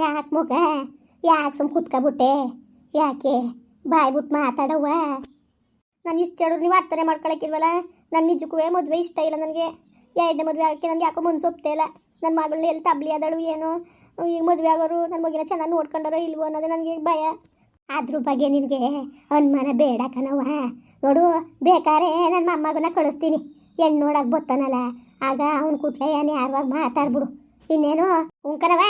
ಯಾಕೆ ಮುಗ? ಯಾಕೆ ಸುಮ್ ಕುತ್ಕೊಬಿಟ್ಟೆ ಯಾಕೆ ಬಾಯ್ ಬಿಟ್ಟು ಮಾತಾಡವ್ವ? ನಾನು ಇಷ್ಟು ಹೇಳಿದ್ರು ನೀವು ಅರ್ಥನೆ ಮಾಡ್ಕೊಳಕ್ಕಿಲ್ವಲ್ಲ? ನನ್ನ ನಿಜಕ್ಕೂ ಮದುವೆ ಇಷ್ಟ ಇಲ್ಲ ನನಗೆ. ಎರಡನೇ ಮದುವೆ ಆಗಕ್ಕೆ ನನಗೆ ಯಾಕೋ ಮುನ್ಸೊಪ್ತೇ ಇಲ್ಲ. ನನ್ನ ಮಗಳನ್ನ ಎಲ್ಲಿ ತಬ್ಲಿ ಆದಳು ಏನು? ಈಗ ಮದುವೆ ಆಗೋರು ನನ್ನ ಮಗಿನ ಚೆನ್ನಾಗಿ ನೋಡ್ಕೊಂಡಾರೋ ಇಲ್ವೋ ಅನ್ನೋದು ನನಗೆ ಭಯ. ಅದ್ರ ಬಗ್ಗೆ ನಿನಗೆ ಅನುಮಾನ ಬೇಡ ಕಣವ್ವ. ನೋಡು ಬೇಕಾರೆ ನನ್ನ ಮೊಮ್ಮಗನ ಕಳಿಸ್ತೀನಿ. ಹೆಣ್ಣು ನೋಡಕ್ಕೆ ಬತ್ತಾನಲ್ಲ. ಆಗ ಅವ್ನ ಕೂಟ್ಲೆ ಏನು ಯಾರುವಾಗ ಮಾತಾಡ್ಬಿಡು. ಇನ್ನೇನು? ಉಂಕರವ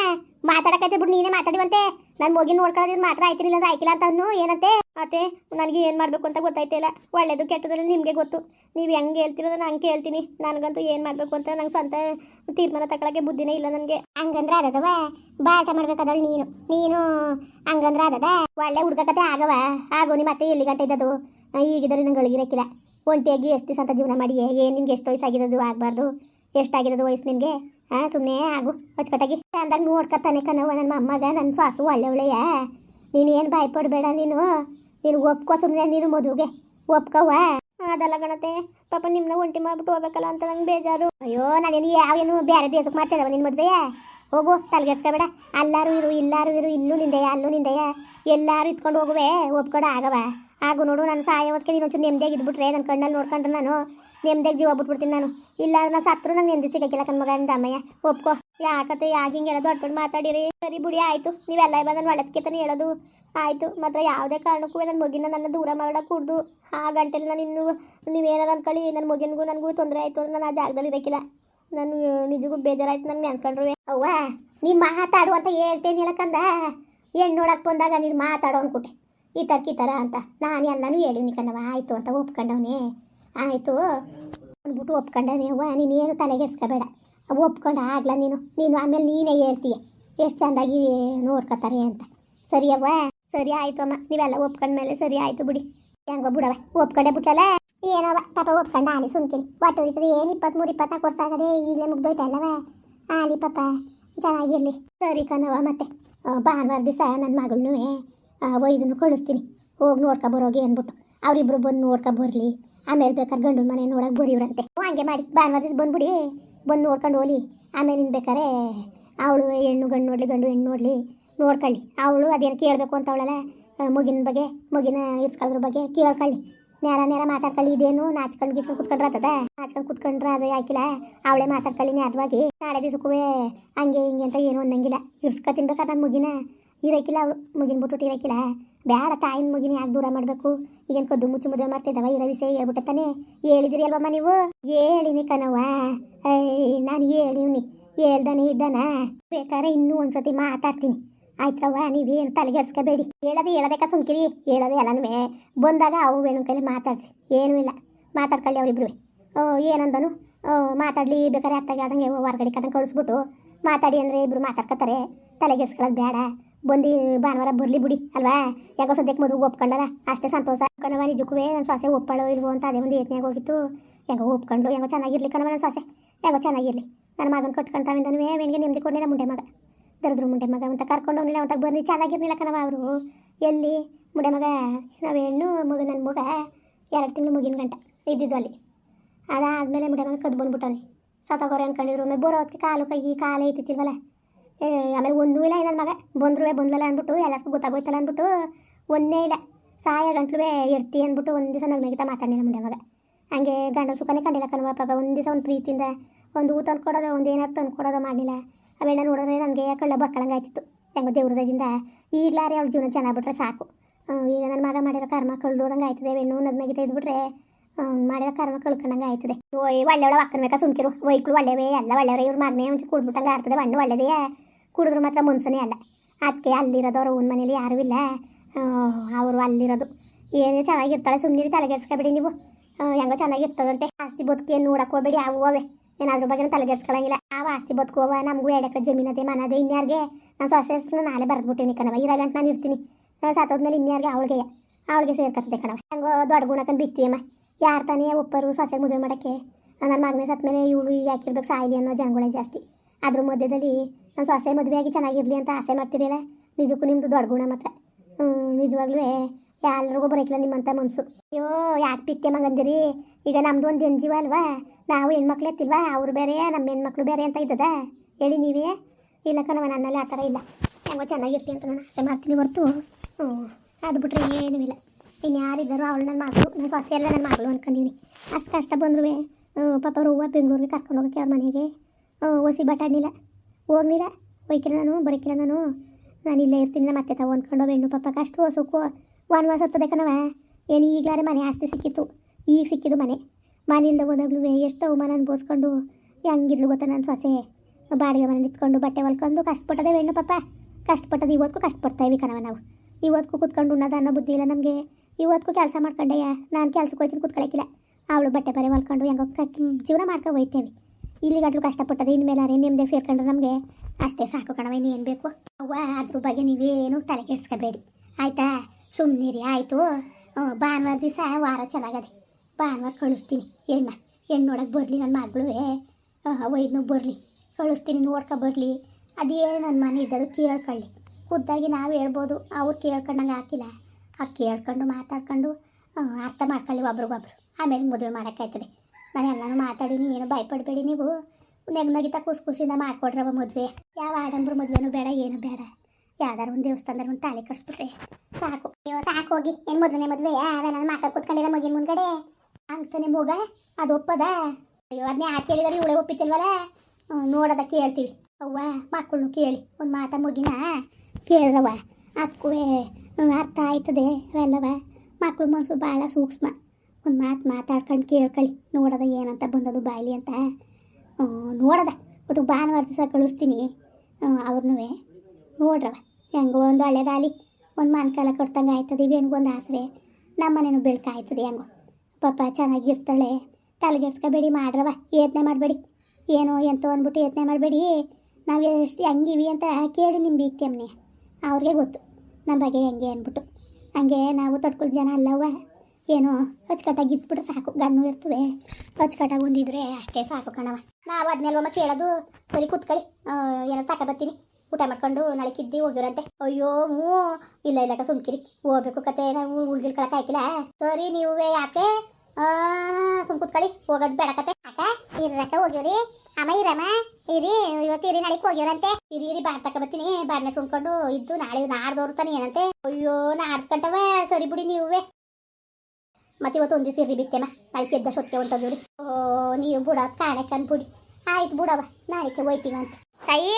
ಮಾತಾಡಕತ್ತೆ ಬಿಡು ನೀನೇ ಮಾತಾಡಿವಂತೆ. ನನ್ನ ಮಗಿನ ನೋಡ್ಕೊಳ್ಳೋದು ಮಾತ್ರ ಆಯ್ತಿರಲಿಲ್ಲ ಅಂದ್ರೆ ಆಯ್ಕಿಲ್ಲ ಅಂತ ಅನ್ನು ಏನಂತೆ? ಮತ್ತೆ ನನಗೆ ಏನು ಮಾಡಬೇಕು ಅಂತ ಗೊತ್ತಾಯ್ತಿಲ್ಲ ಒಳ್ಳೇದು ಕೆಟ್ಟದ್ರಲ್ಲಿ ನಿಮಗೆ ಗೊತ್ತು. ನೀವು ಹೆಂಗೆ ಹೇಳ್ತಿರೋದು ನಾನು ಹಂಗೆ ಕೇಳ್ತೀನಿ. ನನಗಂತೂ ಏನು ಮಾಡಬೇಕು ಅಂತ ನಂಗೆ ಸ್ವಂತ ತೀರ್ಮಾನ ತಗೊಳಕ್ಕೆ ಬುದ್ಧಿನೇ ಇಲ್ಲ ನನಗೆ. ಹಂಗಂದ್ರೆ ಅದದವ ಬಾಟ ಮಾಡ್ಬೇಕಾದಳು ನೀನು. ನೀನು ಹಂಗಂದ್ರೆ ಅದದ ಒಳ್ಳೆ ಹುಡ್ಕಕತೆ ಆಗವ. ಆಗೋ ನಿಮ್ಮ ಮತ್ತೆ ಎಲ್ಲಿ ಗಂಟೆ ಇದ್ದದು ಈಗಿದ್ರೆ ನಂಗೆ ಗಳಿಗಿರಕ್ಕಿಲ್ಲ ಒಂಟಿಯಾಗಿ ಎಷ್ಟು ದಿವಸ ಅಂತ ಜೀವನ ಮಾಡಿ ಏನು ನಿಮ್ಗೆ ಎಷ್ಟು ವಯಸ್ಸಾಗಿರೋದು ಆಗಬಾರ್ದು. ಎಷ್ಟಾಗಿರೋದು ವಯಸ್ಸು ನಿನಗೆ? ಹಾಂ ಸುಮ್ಮನೆ ಆಗು. ಅಚ್ಚುಕಟ್ಟಾಗಿ ಅಂದಾಗ ನೋಡ್ಕೊತಾನೆ ಕಣವ ನನ್ನ ಅಮ್ಮಗ ನನ್ನ ಸಾಸು ಒಳ್ಳೆ ಒಳ್ಳೆಯ ನೀನು ಏನು ಭಯಪಡಬೇಡ ನೀನು? ನೀನು ಒಪ್ಕೋ ಸುಮ್ಮನೆ ನೀನು ಮದುವೆಗೆ. ಒಪ್ಕವ ಅದಲ್ಲ ಗಣತೆ ಪಾಪ ನಿಮ್ಮನ್ನ ಒಂಟಿ ಮಾಡ್ಬಿಟ್ಟು ಹೋಗ್ಬೇಕಲ್ಲ ಅಂತ ನಂಗೆ ಬೇಜಾರು. ಅಯ್ಯೋ, ನಾನೇನು ಯಾವೇನು ಬೇರೆ ದೇಶಕ್ಕೆ ಮಾಡ್ತಿದ್ದವ ನಿನ್ನ ಮದುವೆಯ? ಹೋಗು, ತಲೆಗೆಡ್ಸ್ಕೊಬೇಡ. ಅಲ್ಲಾರು ಇರು, ಇಲ್ಲಾರು ಇರು, ಇಲ್ಲೂ ನಿಂದೆಯ, ಅಲ್ಲೂ ನಿಂದೆಯ? ಎಲ್ಲರೂ ಇತ್ಕೊಂಡು ಹೋಗುವೆ, ಒಪ್ಕೊಂಡು ಆಗವ. ಆಗು ನೋಡು, ನಾನು ಸಾಯೋದಕ್ಕೆ ನೀನು ಒಂಚೂರು ನೆಮ್ಮದಿಯಾಗಿ ಇದ್ಬಿಟ್ರೆ ನನ್ನ ಕಣ್ಣಲ್ಲಿ ನೋಡ್ಕೊಂಡ್ರೆ ನಾನು ನೆಮ್ಮದಿಯಾಗಿ ಜೀವ ಬಿಟ್ಬಿಡ್ತೀನಿ ನಾನು. ಇಲ್ಲ ನಾನು ಸತ್ರು ನಂಗೆ ನೆಮ್ಮದಿ ಸಿಗಕ್ಕಿಲ್ಲ ಕಣ್ಮಗ ಅಂತ ಅಮ್ಮಯ್ಯ. ಒಪ್ಕೋ. ಯಾಕತ್ತೆ, ಯಾಕೆ ಹಿಂಗೆಲ್ಲ ದೊಡ್ಡ ದೊಡ್ಡ ಮಾತಾಡಿರಿ? ಸರಿ ಬಿಡಿ, ಆಯಿತು. ನೀವೆಲ್ಲ ಬಂದು ಒಳ್ಳದಕ್ಕೆ ತಾನೇ ಹೇಳೋದು. ಆಯಿತು. ಮಾತ್ರ ಯಾವುದೇ ಕಾರಣಕ್ಕೂ ನನ್ನ ಮಗಿನ ನನ್ನ ದೂರ ಮಾಡೋಕೆ ಕೂಡ್ದು ಆ ಗಂಟೆಲಿ ನಾನು ಇನ್ನೂ ನೀವೇನಾರು ಅನ್ಕೊಳ್ಳಿ ನನ್ನ ಮಗಿನಿಗೂ ನನಗೂ ತೊಂದರೆ ಆಯಿತು ನಾನು ಆ ಜಾಗದಲ್ಲಿ ಇರೋಕ್ಕಿಲ್ಲ ನಾನು ನಿಜಕ್ಕೂ ಬೇಜಾರಾಯ್ತು ನನಗೆ ನೆನ್ಸ್ಕೊಂಡ್ರು ಅವ್ವ, ನೀನು ಮಾತಾಡು ಅಂತ ಹೇಳ್ತೇನೆ ಕಂದ. ಹೆಣ್ಣು ನೋಡಕ್ಕೆ ಬಂದಾಗ ನೀನು ಮಾತಾಡು ಅನ್ಕೊಟ್ಟೆ. ಈ ಥರ ಈ ಥರ ಅಂತ. ನಾನು ಎಲ್ಲನೂ ಹೇಳಿನಿ ಕಣವ ಆಯಿತು ಅಂತ ಒಪ್ಕೊಂಡವನೇ. ಆಯಿತು. ಅಂದ್ಬಿಟ್ಟು ಒಪ್ಕೊಂಡವನೇ ನೀವು ನೀನೇನು ತಲೆಗೆಡ್ಸ್ಕೋಬೇಡ ಒಪ್ಕೊಂಡು, ಆಗ್ಲ ನೀನು. ನೀನು ಆಮೇಲೆ ನೀನೇ ಹೇಳ್ತೀಯ. ಎಷ್ಟು ಚೆಂದಾಗಿ ನೋಡ್ಕೊತಾರೆ ಅಂತ. ಸರಿ ಅವ್ವ, ಸರಿ ಆಯಿತು ಅಮ್ಮ. ನೀವೆಲ್ಲ ಒಪ್ಕೊಂಡ್ಮೇಲೆ ಸರಿ ಆಯಿತು ಬಿಡಿ. ಹೆಂಗೋ ಬಿಡವ ಒಪ್ಕೊಂಡೆ ಬಿಟ್ಟಲ್ಲ ಏನವ ಪಾಪ ಒಪ್ಕೊಂಡ, ಆಲಿ ಸುಮ್ಕಿರಿ. ಒಟ್ಟು ಹೋಯ್ತದೆ ಏನು ಇಪ್ಪತ್ತ್ಮೂರು ಇಪ್ಪತ್ನಾಲ್ಕು ವರ್ಷ ಆಗದೆ ಈಗಲೇ ಮುಗ್ದೋಯ್ತಲ್ಲವ? ಆಲಿ ಪಾಪ, ಚೆನ್ನಾಗಿರಲಿ. ಸರಿ ಕಣವ ಮತ್ತೆ. ಭಾನುವಾರ ದಿವಸ ನನ್ನ ಮಗಳನ್ನೂ ಒಯ್ದನ್ನು ಕಳಿಸ್ತೀನಿ. ಹೋಗಿ ನೋಡ್ಕೊ ಬರೋಗಿ ಅಂದ್ಬಿಟ್ಟು. ಅವರಿಬ್ಬರು ಬಂದು ನೋಡ್ಕೊ ಬರಲಿ. ಆಮೇಲೆ ಬೇಕಾದ್ರೆ ಗಂಡು ಮನೆ ನೋಡಕ್ಕೆ ಬರೀವ್ರಂತೆ. ಹಂಗೆ ಮಾಡಿ. ಭಾನುವಾರ ದಿವಸ ಬಂದ್ಬಿಡಿ. ಬಂದು ನೋಡ್ಕೊಂಡು ಹೋಗ್ಲಿ. ಆಮೇಲೆ ಬೇಕಾರೆ ಅವಳು ಹೆಣ್ಣು ಗಂಡು ನೋಡಲಿ, ಗಂಡು ಹೆಣ್ಣು ನೋಡಲಿ, ನೋಡ್ಕೊಳ್ಳಿ. ಅವಳು ಅದೇನು ಕೇಳಬೇಕು ಅಂತ ಅವಳಲ್ಲ ಮಗಿನ ಬಗ್ಗೆ, ಮುಗಿನ ಇರ್ಸ್ಕೊಳ್ಳೋದ್ರ ಬಗ್ಗೆ ಕೇಳ್ಕೊಳ್ಳಿ. ನೇರ ನೇರ ಮಾತಾಡ್ಕೊಳ್ಳಿ. ಇದೇನು ನಾಚ್ಕೊಂಡು ಗೀಚ್ಕೊಂಡು ಕುತ್ಕೊಂಡ್ರೆ ಆತದ? ನಾಚ್ಕೊಂಡು ಕುತ್ಕೊಂಡ್ರೆ ಅದು ಹಾಕಿಲ್ಲ ಅವಳೇ ಮಾತಾಡ್ಕೊಳ್ಳಿ ನೇರವಾಗಿ ನಾಳೆ ದಿವಸಕ್ಕೂ ಹಂಗೆ ಹಿಂಗೆ ಅಂತ ಏನು ಅನ್ನಂಗಿಲ್ಲ. ಇರ್ಸ್ಕೊ ತಿನ್ಬೇಕಾದ ನನ್ನ ಮುಗಿನ. ಇರೋಕ್ಕಿಲ್ಲ ಅವಳು. ಮುಗಿನ ಬಿಟ್ಬಿಟ್ಟು ಇರೋಕ್ಕಿಲ್ಲ ಬೇಡ ತಾಯಿನ ಮುಗಿನ ಯಾಕೆ ದೂರ ಮಾಡಬೇಕು? ಈಗೇನು ಕದ್ದು ಮುಚ್ಚು ಮದುವೆ ಮಾಡ್ತಿದ್ದಾವ ಈ ವಿಷಯ ಹೇಳ್ಬಿಟ್ಟೆ ತಾನೇ. ಹೇಳಿದಿರಿ ಅಲ್ವಮ್ಮ ನೀವು? ಹೇಳಿನಿ ಕಣವ್ವ. ಏಯ್ ನಾನು ಹೇಳಿವ್ನಿ. ಹೇಳ್ದಾನೆ, ಇದ್ದಾನ. ಬೇಕಾದ್ರೆ ಇನ್ನೂ ಒಂದ್ಸತಿ ಮಾತಾಡ್ತೀನಿ. ಆಯ್ತ್ರವ್ವ, ನೀವೇನು ತಲೆಗೆಡ್ಸ್ಕೋಬೇಡಿ ಹೇಳದೆ ಹೇಳದಕ್ಕ ಸುಮ್ಕಿರಿ. ಹೇಳೋದೆ ಎಲ್ಲನೂ ಬಂದಾಗ ಅವು ವೇಣು ಕೈಲಿ ಮಾತಾಡ್ಸಿ. ಏನೂ ಇಲ್ಲ. ಮಾತಾಡ್ಕೊಳ್ಳಿ ಅವರಿಬ್ರು. ಏನಂದನು? ಓ, ಮಾತಾಡ್ಲಿ, ಬೇಕಾದ್ರೆ ಅತ್ತಾಗೆ ಆದಂಗೆ ಹೊರಗಡೆ ಕದಂಗೆ ಕಳಿಸ್ಬಿಟ್ಟು ಮಾತಾಡಿ ಅಂದರೆ ಇಬ್ರು ಮಾತಾಡ್ಕೋತಾರೆ. ತಲೆಗೆಡ್ಸ್ಕೊಳ್ಳೋದು ಬೇಡ. ಬಂದು ಭಾನುವಾರ ಬರಲಿ ಬಿಡಿ ಅಲ್ವಾ? ಯಾಕೋ ಸದ್ಯಕ್ಕೆ ಮದುವೆ ಒಪ್ಕೊಂಡಲ್ಲ ಅಷ್ಟೇ ಸಂತೋಷ. ಕಣವ ನಿಜಕ್ಕೂ ನನ್ನ ಸೊಸೆ ಒಪ್ಪಾಳೋ ಇಲ್ವೋ ಅಂತ ಅದೇ ಒಂದು ಯೋಚನೆಯಾಗಿ ಹೋಗಿತ್ತು. ಹೆಂಗೋ ಒಪ್ಕೊಂಡು ಹೆಂಗೋ ಚೆನ್ನಾಗಿರ್ಲಿ ಕಣವ ನನ್ನ ಸೊಸೆ. ಹೆಂಗೋ ಚೆನ್ನಾಗಿರ್ಲಿ. ನನ್ನ ಮಗನ ಕಟ್ಕೊಂತಾವಿಂದನೂ ವೇಣಿಗೆ ನೆಮ್ಮದಿ ಕೊಡಲಿಲ್ಲ ಮುಂಡೆ ಮಗ. ದರದ್ರು ಮುಂಡೆ ಮಗ ಅಂತ ಕರ್ಕೊಂಡು ಹೋಗ್ಲಿಲ್ಲ ಅಂತ ಬರ್ರಿ ಚೆನ್ನಾಗಿರ್ಲಿಲ್ಲ ಕಣವ ಅವರು. ಎಲ್ಲಿ? ಮುಂಡೆ ಮಗ ನಾವು ಹೆಣ್ಣು ಮಗ ನನ್ನ ಮಗ. ಎರಡು ತಿಂಗಳು ಮುಗಿನ ಗಂಟ ಇದ್ದಿದ್ದು ಅಲ್ಲಿ. ಅದಾದಮೇಲೆ ಮುಂಡೆ ಮಗ ಕದ್ದು ಬಂದ್ಬಿಟ್ಟವನಿ. ಸತ್ತೋಗೋರೆ ಅನ್ಕೊಂಡಿದ್ರು ಬೋರ ಬರೋದಕ್ಕೆ ಕಾಲು ಕೈ ಕಾಲೇ ಏ, ಆಮೇಲೆ ಒಂದೂ ಇಲ್ಲ ನನ್ನ ಮಗ. ಬಂದ್ರು ಬಂದಲ್ಲ ಅಂದ್ಬಿಟ್ಟು ಎಲ್ಲರಿಗೂ ಗೊತ್ತಾಗೋಯ್ತಲ್ಲ ಅಂದ್ಬಿಟ್ಟು ಒಂದೇ ಇಲ್ಲ. ಸಾಯ ಗಂಟ್ಲುವೆ ಇರ್ತಿ ಅಂದ್ಬಿಟ್ಟು ಒಂದು ದಿವಸ ನಗ್ನಗಿತ ಮಾತಾಡಿಲ್ಲ ಮುಂದೆ ಮಗ ಹಂಗೆ ಗಂಡ ಸುಖನೇ ಕಂಡಿಲ್ಲ ಕಣವ ಪಾಪ. ಒಂದು ದಿವಸ ಒಂದು ಪ್ರೀತಿಯಿಂದ ಒಂದು ಊಟ ತಂದು ಕೊಡೋದು ಒಂದು ಏನಾರು ತಂದು ಕೊಡೋದು ಮಾಡಲಿಲ್ಲ. ಅವೆಲ್ಲ ನೋಡಿದ್ರೆ ನನಗೆ ಕಳ್ಳ ಬಕ್ಕಳಂಗೆ ಆಯ್ತಿತ್ತು. ಹೆಂಗೋ ದೇವ್ರದಿಂದ ಈಗಲಾರೆ ಅವಳ ಜೀವನ ಚೆನ್ನಾಗ್ಬಿಟ್ರೆ ಸಾಕು. ಈಗ ನನ್ನ ಮಗ ಮಾಡಿರೋ ಕರ್ಮ ಕಳ್ದೋದಂಗೆ ಆಯ್ತದೆ. ಹೆಣ್ಣು ನಗ್ನಗಿತ ಇದ್ಬಿಟ್ರೆ ಮಾಡಿರೋ ಕರ್ಮ ಕಳ್ಕೊಂಡಂಗೆ ಆಯ್ತದೆ. ಓಯ್ ಒಳ್ಳೆ ಒಳ್ಳೆ ಹಾಕನ್ಬೇಕಾ ಸುಮ್ಕಿರು? ವೈಕ್ಳು ಒಳ್ಳೆವೇ, ಎಲ್ಲ ಒಳ್ಳೆಯವ್ರೆ ಇವ್ರ ಮಗನೇ ಒಂಚು ಕುಡ್ಬಿಟ್ಟಂಗೆ ಆಡ್ತದೆ. ಹಣ್ಣು ಒಳ್ಳೆದೇ. ಕುಡಿದ್ರು ಮಾತ್ರ ಮುನ್ಸನೇ ಅಲ್ಲ. ಅದಕ್ಕೆ ಅಲ್ಲಿರೋದು ಅವ್ರ ಊನ ಮನೇಲಿ ಯಾರೂ ಇಲ್ಲ. ಅವರು ಅಲ್ಲಿರೋದು. ಏನೇ ಚೆನ್ನಾಗಿರ್ತಾಳೆ ಸುಮ್ಮನೆ ತಲೆಗೆಡ್ಸ್ಕೊಬೇಡಿ ನೀವು. ಹೆಂಗೋ ಚೆನ್ನಾಗಿರ್ತದಂತೆ. ಆಸ್ತಿ ಬದುಕಿ ಏನು ನೋಡಕ್ಕೆ ಹೋಗ್ಬೇಡಿ ಅವು ಅವೇ. ಏನಾದ್ರ ಬಗ್ಗೆ ತಲೆಗೆಡ್ಸ್ಕೊಳಂಗಿಲ್ಲ ಆ ಆಸ್ತಿ ಬದುಕುವ ನಮಗೂ ಎಡಕ್ಕೆ ಜಮೀನದೆ ಮನದೆ ಇನ್ಯಾರಿಗೆ? ನಾನು ಸೊಸೆ ಹೆಸ್ರನ್ನ ನಾಳೆ ಬರೆದ್ಬಿಟ್ಟಿನಿ ಕಣವ ಇರಾಗಂಟ ನಾನು ಇರ್ತೀನಿ. ನಾನು ಸತ್ತೋದ್ಮೇಲೆ ಇನ್ಯಾರಿಗೆ? ಅವಳಿಗೆ. ಅವಳಿಗೆ ಸೇರ್ಕತ್ತದೆ ಕಣವ ಹೆಂಗೋ ದೊಡ್ಡ ಗುಣಕಂದು ಬಿತ್ತೀಯಮ್ಮ ಯಾರು ತಾನೇ ಒಪ್ಪರು ಸೊಸೆ ಮದುವೆ ಮಾಡೋಕ್ಕೆ? ನನ್ನ ಮಗನೇ ಸತ್ತ ಮೇಲೆ ಇವಳು ಯಾಕಿರ್ಬೇಕು ಸಾಯಿಲಿ ಅನ್ನೋ ಜನಗಳೇ ಜಾಸ್ತಿ. ಅದ್ರ ಮಧ್ಯದಲ್ಲಿ ನನ್ನ ಸೊಸೆ ಮದುವೆಯಾಗಿ ಚೆನ್ನಾಗಿರ್ಲಿ ಅಂತ ಆಸೆ ಮಾಡ್ತಿರಲ್ಲ? ನಿಜಕ್ಕೂ ನಿಮ್ಮದು ದೊಡ್ಡ ಗುಣ ಮಾತ್ರ. ನಿಜವಾಗ್ಲೂ ಎಲ್ಲರಿಗೂ ಬರೋಕಿಲ್ಲ ನಿಮ್ಮಂತ ಮನ್ಸು. ಅಯ್ಯೋ, ಯಾಕೆ ಪಿಕ್ಕೆ ಮಗಂದಿರಿ ಈಗ ನಮ್ದು ಒಂದು ಹೆಣ್ಜೀವ ಅಲ್ವಾ? ನಾವು ಹೆಣ್ಮಕ್ಳು ಎತ್ತಿಲ್ವಾ ಅವ್ರು ಬೇರೆ ನಮ್ಮ ಹೆಣ್ಮಕ್ಳು ಬೇರೆ ಅಂತ ಇದ್ದದ? ಹೇಳಿ ನೀವೇ. ಇಲ್ಲ ನನ್ನಲ್ಲಿ ಆ ಥರ ಇಲ್ಲ. ಹೆಂಗೋ ಚೆನ್ನಾಗಿರ್ತೀನಿ ಅಂತ ನಾನು ಆಸೆ ಮಾಡ್ತೀನಿ ಹೊರತು. ಹ್ಞೂ ಅದು ಬಿಟ್ರೆ ಏನೂ ಇಲ್ಲ. ಇನ್ನು ಯಾರಿದ್ದಾರೋ ಅವಳು ನನ್ನ ಮಗಳು ನನ್ನ ಸೊಸೆ ಎಲ್ಲ ನನ್ನ ಮಗಳು ಅನ್ಕೊಂಡಿನಿ. ಅಷ್ಟು ಕಷ್ಟ ಬಂದ್ರು ಪಾಪ ಅವ್ರು ಹೂವು ಬೆಂಗಳೂರಿಗೆ ಕರ್ಕೊಂಡು ಹೋಗೋಕ್ಕೆ ಅವ್ರ ಮನೆಗೆ. ಹಸಿ ಬಟಾಣಿಲ್ಲ ಹೋಗ್ಲಿಲ್ಲ ಒಯ್ಕಿಲ್ಲ ನಾನು ಬರೋಕ್ಕಿಲ್ಲ ನಾನು ನಾನು ಇಲ್ಲೇ ಇರ್ತೀನಿ ಮತ್ತೆ ತಾವು ಅಂದ್ಕೊಂಡು ಹೆಣ್ಣು ಪಾಪ ಕಷ್ಟ ಹೊಸಕ್ಕೂ ವಾಸ ಹತ್ತದೆ ಕಣವ ಏನು ಈಗಲಾರೆ ಮನೆ, ಆಸ್ತಿ ಸಿಕ್ಕಿತ್ತು. ಈಗ ಸಿಕ್ಕಿದ್ದು ಮನೆ. ಮನೆಯಿಂದ ಹೋದಾಗ್ಲೂ ಎಷ್ಟು ಅವಮಾನ ಅನ್ಭವಿಸ್ಕೊಂಡು ಹೆಂಗಿದ್ಲು ಗೊತ್ತಾ ನನ್ನ ಸೊಸೆ. ಬಾಡಿಗೆ ಮನೆ ನಿಂತ್ಕೊಂಡು ಬಟ್ಟೆ ಹೊಲ್ಕೊಂಡು ಕಷ್ಟಪಟ್ಟದೆ ಹೆಣ್ಣು ಪಾಪ. ಕಷ್ಟಪಟ್ಟದ್ದು ಇವತ್ತಿಗೂ ಕಷ್ಟಪಡ್ತಾ ಇವಿ ಕಣವ ನಾವು. ಇವತ್ತಿಗೂ ಕುತ್ಕೊಂಡು ಉಣ್ಣೋದು ಅನ್ನೋ ಬುದ್ಧಿ ಇಲ್ಲ ನಮಗೆ. ಇವತ್ತಿಗೂ ಕೆಲಸ ಮಾಡ್ಕೊಂಡೆಯ? ನಾನು ಕೆಲ್ಸಕ್ಕೆ ಹೋಯ್ತೀನಿ ಕುತ್ಕೊಳಕ್ಕಿಲ್ಲ ಅವಳು ಬಟ್ಟೆ ಬರೆ ಹೊಲ್ಕೊಂಡು ಹೆಂಗೋ ಜೀವನ ಮಾಡ್ಕೊಂಡು ಹೋಯ್ತೇವೆ. ಇಲ್ಲಿಗಟ್ಲು ಕಷ್ಟಪಟ್ಟದೆ ಇನ್ಮೇಲೆ ಅರೆ ನಿಮ್ಮದೇ ಸೇರ್ಕೊಂಡ್ರೆ ನಮಗೆ ಅಷ್ಟೇ ಸಾಕು ಕಣವ ಇನ್ನೇನು ಬೇಕು? ಅವ್ವ, ಅದ್ರ ಬಗ್ಗೆ ನೀವೇನು ತಲೆ ಕೆಡ್ಸ್ಕೋಬೇಡಿ. ಆಯ್ತಾ? ಸುಮ್ಮನಿರಿ ಆಯಿತು? ಭಾನುವಾರ ದಿವಸ ವಾರ ಚೆನ್ನಾಗದೆ. ಭಾನುವಾರ ಕಳಿಸ್ತೀನಿ. ಹೆಣ್ಣ ಹೆಣ್ಣು ನೋಡೋಕೆ ಬರಲಿ ನನ್ನ ಮಗಳು. ಒಯ್ದು ಬರಲಿ. ಕಳಿಸ್ತೀನಿ, ನೋಡ್ಕೊ ಬರಲಿ. ಅದೇನು ನನ್ನ ಮನೆ ಇದ್ದದು ಕೇಳ್ಕೊಳ್ಳಿ. ಖುದ್ದಾಗಿ ನಾವು ಹೇಳ್ಬೋದು. ಅವ್ರು ಕೇಳ್ಕೊಂಡಂಗೆ ಹಾಕಿಲ್ಲ. ಆ ಕೇಳ್ಕೊಂಡು ಮಾತಾಡ್ಕೊಂಡು ಅರ್ಥ ಮಾಡ್ಕೊಳ್ಳಿ ಒಬ್ರಿಗೊಬ್ರು. ಆಮೇಲೆ ಮದುವೆ ಮಾಡೋಕ್ಕಾಯ್ತದೆ. ನಾನು ಎಲ್ಲನೂ ಮಾತಾಡೀನಿ, ಏನು ಭಯಪಡಬೇಡಿ ನೀವು. ನೆಗ್ನಗಿತ ಕುಸ್ ಖುಷಿಯಿಂದ ಮಾಡ್ಕೊಡ್ರವ ಮದುವೆ. ಯಾವ ಆಡಂಬ್ರ ಮದುವೆನೂ ಬೇಡ, ಏನು ಬೇಡ. ಯಾವ್ದಾರು ಒಂದು ದೇವಸ್ಥಾನದಲ್ಲಿ ಒಂದು ತಾಳಿ ಕಟ್ಸ್ಬಿಟ್ರೆ ಸಾಕು. ಅಯ್ಯೋ, ಸಾಕು ಹೋಗಿ. ಏನು ಮೊದಲನೇ ಮದುವೆ? ಅವೆಲ್ಲ ಮಾತಾಡ್ ಕೂತ್ಕೊಂಡಿಲ್ಲ ಮಗಿನ ಮುಂದ್ಗಡೆ. ಅಂತಾನೆ ಮಗ, ಅದು ಒಪ್ಪದ? ಅಯ್ಯೋ ಅದನ್ನೇ ಯಾಕೆ ಕೇಳಿದಾರೆ? ಇವಳೆ ಒಪ್ಪಿತಿಲ್ವಲ್ಲ ನೋಡೋದ ಕೇಳ್ತೀವಿ. ಅವ್ವ ಮಕ್ಕಳನ್ನು ಕೇಳಿ. ಒಂದು ಮಾತ ಮುಗಿನ? ಕೇಳ್ರವ ಅದಕ್ಕೂ ಅರ್ಥ ಆಯ್ತದೆ ಅವೆಲ್ಲವ. ಮಕ್ಕಳು ಮನಸ್ಸು ಭಾಳ ಸೂಕ್ಷ್ಮ. ಒಂದು ಮಾತು ಮಾತಾಡ್ಕೊಂಡು ಕೇಳ್ಕೊಳ್ಳಿ ನೋಡೋದ ಏನಂತ ಬಂದದು ಬಾಯ್ಲಿ ಅಂತ. ನೋಡದ, ಒಟ್ಟು ಭಾನುವಾರ ದಿವಸ ಕಳಿಸ್ತೀನಿ ಅವ್ರನ್ನೂ ನೋಡ್ರವ, ಹೆಂಗೋ ಒಂದು ಹಳೆದಾಲಿ ಒಂದು ಮನ್ಕಾಲ ಕೊಡ್ತಂಗೆ ಆಯ್ತದೆ ಇವೇನ್ಗೊಂದು ಆಸರೆ. ನಮ್ಮ ಮನೇನು ಬೆಳ್ಕಾಯ್ತದೆ ಹೆಂಗೋ. ಪಾಪ ಚೆನ್ನಾಗಿರ್ತಾಳೆ ತಲೆಗೆಡ್ಸ್ಕೊಬೇಡಿ ಮಾಡ್ರವ, ಯತ್ನೆ ಮಾಡಬೇಡಿ. ಏನೋ ಎಂತೋ ಅಂದ್ಬಿಟ್ಟು ಯತ್ನೆ ಮಾಡಬೇಡಿ. ನಾವು ಎಷ್ಟು ಹೆಂಗಿವಿ ಅಂತ ಕೇಳಿ ನಿಮ್ಮ ಬೀಗ್ತೇಮ್ನೆ ಅವ್ರಿಗೆ ಗೊತ್ತು ನಮ್ಮ ಬಗ್ಗೆ ಹೆಂಗೆ ಅಂದ್ಬಿಟ್ಟು. ಹಂಗೆ ನಾವು ತಡ್ಕೊಳ್ ಜನ ಅಲ್ಲವ ಏನೋ ಅಚ್ಚುಕಟ್ಟಾಗಿ ಇದ್ಬಿಟ್ರೆ ಸಾಕು ಗಣ್ಣು ಇರ್ತದೆ. ಅಚ್ಚುಕಟ್ಟಾಗಿ ಒಂದಿದ್ರೆ ಅಷ್ಟೇ ಸಾಕು ಕಣವ ನಾವು ಅದನ್ನೆಲ್ವಮ್ಮ ಕೇಳೋದು, ಸರಿ ಕೂತ್ಕೊಳ್ಳಿ. ಏನೋ ಬರ್ತೀನಿ. ಊಟ ಮಾಡ್ಕೊಂಡು ನಾಳೆ ಕಿದ್ದಿ ಹೋಗಿರಂತೆ ಅಯ್ಯೋ ಮೂ ಇಲ್ಲ ಇಲ್ಲ ಸುಮ್ಕಿರಿ. ಹೋಗ್ಬೇಕು ಕತೆ. ನಾವು ಕಳಕ ಹಾಕಿಲ್ಲ ಸರಿ ನೀವೇ ಯಾಕೆ? ಸುಮ್ ಕೂತ್ಕೊಳ್ಳಿ. ಹೋಗೋದು ಬೇಡ ಕತೆ. ಅಕ್ಕ ಇರಕ್ಕ ಹೋಗ್ಯವ್ರಿ. ಅಮ್ಮ, ಇರಮ್ಮ. ಇರಿ, ಇವತ್ತು ಇರಿ, ನಾಳೆಗೆ ಹೋಗ್ಯವ್ರಂತೆ. ಇರಿ ಇರಿ ಬಾಡ್ ತಕ ಬರ್ತೀನಿ. ಬಾಡ್ನೆ ಸುಣ್ಕೊಂಡು ಇದ್ದು ನಾಳೆ ನಾಡ್ದೋರ್ತಾನೆ ಏನಂತೆ. ಅಯ್ಯೋ ನಾಡ್ಕಂಟವ ಸರಿ ಬಿಡಿ ನೀವೇ. ಮತ್ತೆ ಇವತ್ತು ಒಂದು ದಿವಸ ಬಿಟ್ಟೆಮ್ಮ ನಾಳೆ ಕೆದ್ದ ಸೊತ್ತೆ ಹೊಂಟೋದ್ರಿ ಓ ನೀವು ಬಿಡೋದು ಕಾಣಕ್ಕೆ ಅನ್ಬಿಡಿ ಆಯ್ತು ಬುಡವ ನಾಳೆಗೆ ಹೋಯ್ತೀವಿ ಅಂತ. ತಾಯಿ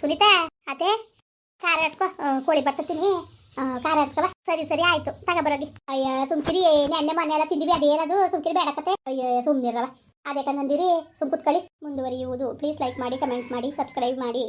ಸುನಿತಾ ಅದೇ ಖಾರ ಆಡ್ಸ್ಕೊ. ಕೋಳಿ ಬರ್ತೀನಿ ಖಾರ ಆಡ್ಸ್ಕವ ಸರಿ ಸರಿ, ಆಯ್ತು. ತಗೊಬರೋಗಿ ಅಯ್ಯ, ಸುಮ್ಕಿರಿ. ನೆನ್ನೆ ಮೊನ್ನೆ ಎಲ್ಲ ತಿಂದಿವಿ. ಅದೇನದು ಸುಮ್ಕಿರಿ ಬೇಡಕತ್ತೆ ಅಯ್ಯ ಸುಮ್ಮನಿರವ ಅದೇ ಕಂದಂದಿರಿ ಸುಮ್ ಕುತ್ಕೊಳ್ಳಿ ಮುಂದುವರಿಯುವುದು. ಪ್ಲೀಸ್ ಲೈಕ್ ಮಾಡಿ ಕಮೆಂಟ್ ಮಾಡಿ ಸಬ್ಸ್ಕ್ರೈಬ್ ಮಾಡಿ.